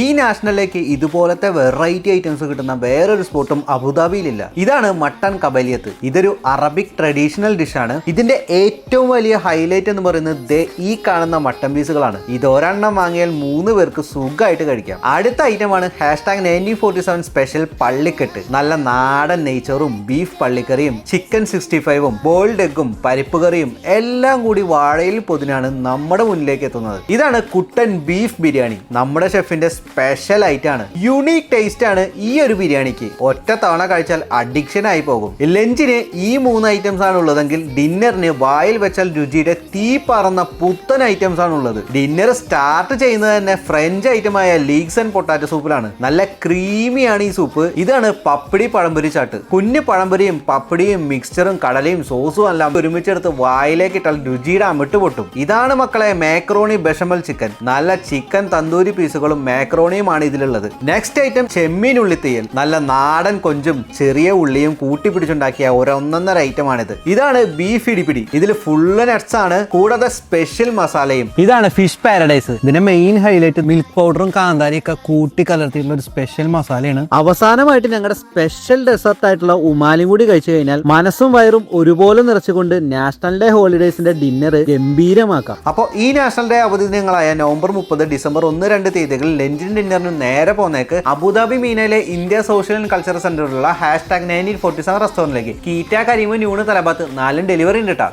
ഈ നാഷണലിലേക്ക് ഇതുപോലത്തെ variety items കിട്ടുന്ന വേറൊരു സ്പോട്ടും അബുദാബിയിലില്ല. ഇതാണ് മട്ടൻ കബലിയത്ത്. ഇതൊരു അറബിക് ട്രഡീഷണൽ ഡിഷാണ് ഇതിന്റെ ഏറ്റവും വലിയ ഹൈലൈറ്റ് എന്ന് പറയുന്നത് ഈ കാണുന്ന മട്ടൻ പീസുകളാണ്. ഇത് ഒരെണ്ണം വാങ്ങിയാൽ മൂന്ന് പേർക്ക് സുഖമായിട്ട് കഴിക്കാം. അടുത്ത ഐറ്റമാണ് hashtag nineteen forty seven special പള്ളിക്കെട്ട്. നല്ല നാടൻ നെയ്ച്ചോറും ബീഫ് പള്ളിക്കറിയും ചിക്കൻ സിക്സ്റ്റി ഫൈവും ബോൾഡ് എഗും പരിപ്പ് കറിയും എല്ലാം കൂടി വാഴയിൽ പൊതിനാണ് നമ്മുടെ മുന്നിലേക്ക് എത്തുന്നത്. ഇതാണ് കുട്ടൻ ബീഫ് ബിരിയാണി. നമ്മുടെ ഷെഫിന്റെ സ്പെഷ്യൽ ഐറ്റാണ് യുണീക് ടേസ്റ്റ് ആണ് ഈ ഒരു ബിരിയാണിക്ക്. ഒറ്റ തവണ കഴിച്ചാൽ അഡിക്ഷൻ ആയി പോകും. ലഞ്ചിന് ഈ മൂന്ന് ഐറ്റംസ് ആണ് ഉള്ളതെങ്കിൽ ഡിന്നറിന് വായിൽ വെച്ചാൽ രുചിയുടെ തീ പറന്ന പുത്തൻ ഐറ്റംസ് ആണ് ഉള്ളത്. ഡിന്നർ സ്റ്റാർട്ട് ചെയ്യുന്നത് തന്നെ ഫ്രഞ്ച് ഐറ്റമായ ലീഗ്സ് ആൻഡ് പൊട്ടാറ്റോ സൂപ്പിലാണ് നല്ല ക്രീമിയാണ് ഈ സൂപ്പ് ഇതാണ് പപ്പടി പഴംപൊരി ചാട്ട്. കുഞ്ഞു പഴംപൊരിയും പപ്പടിയും മിക്സ്ചറും കടലയും സോസും എല്ലാം ഒരുമിച്ചെടുത്ത് വായിലേക്ക് ഇട്ടാൽ രുചിയുടെ അമിട്ട് പൊട്ടും. ഇതാണ് മക്കളെ മാക്രോണി ബെഷമൽ ചിക്കൻ നല്ല ചിക്കൻ തന്തൂരി പീസുകളും മാക്രോണിയുമാണ് ഇതിലുള്ളത്. നെക്സ്റ്റ് ഐറ്റം ചെമ്മീൻ ഉള്ളിത്തീയൽ നല്ല നാടൻ കൊഞ്ചും ചെറിയ ഉള്ളിയും കൂട്ടി പിടിച്ചുണ്ടാക്കിയ ഒരൊന്നൊന്നര ഐറ്റം ആണിത്. ഇതാണ് ബീഫ് ഇടിപിടി. ഇതിൽ ഫുള്ള് നട്ട്സ് ആണ് കൂടാതെ സ്പെഷ്യൽ മസാലയും ഇതാണ് ഫിഷ് പാരഡൈസ് ഇതിന്റെ മെയിൻ ഹൈലൈറ്റ് മിൽക്ക് പൗഡറും കാന്താരിയും ഒക്കെ കൂട്ടി കലർത്തിയിട്ടുള്ള ഒരു സ്പെഷ്യൽ മസാലയാണ് അവസാനമായിട്ട് ഞങ്ങളുടെ സ്പെഷ്യൽ ഡെസേർട്ട് ആയിട്ടുള്ള ഉമാലിയും കൂടി കഴിച്ചു കഴിഞ്ഞാൽ മനസ്സും വയറും ഒരുപോലെ നിറച്ചുകൊണ്ട് നാഷണൽ ഡേ ഹോളിഡേസിന്റെ ഡിന്നർ ഗംഭീരമാക്കാം. അപ്പോൾ ഈ നാഷണൽ ഡേ അവധി ദിനങ്ങളായ നവംബർ മുപ്പത് ഡിസംബർ ഒന്ന് രണ്ട് തീയതികളിൽ ഇന്ത്യൻ ഡിന്നറിനും നേരെ പോന്നേക്ക് അബുദാബി മീനയിലെ India social and cultural സെന്ററിലുള്ള hash tag nineteen forty seven റെസ്റ്റോറന്റിലേക്ക് Keeta Careem Noon Talabat നാലും ഡെലിവറി ഉണ്ട് കേട്ടോ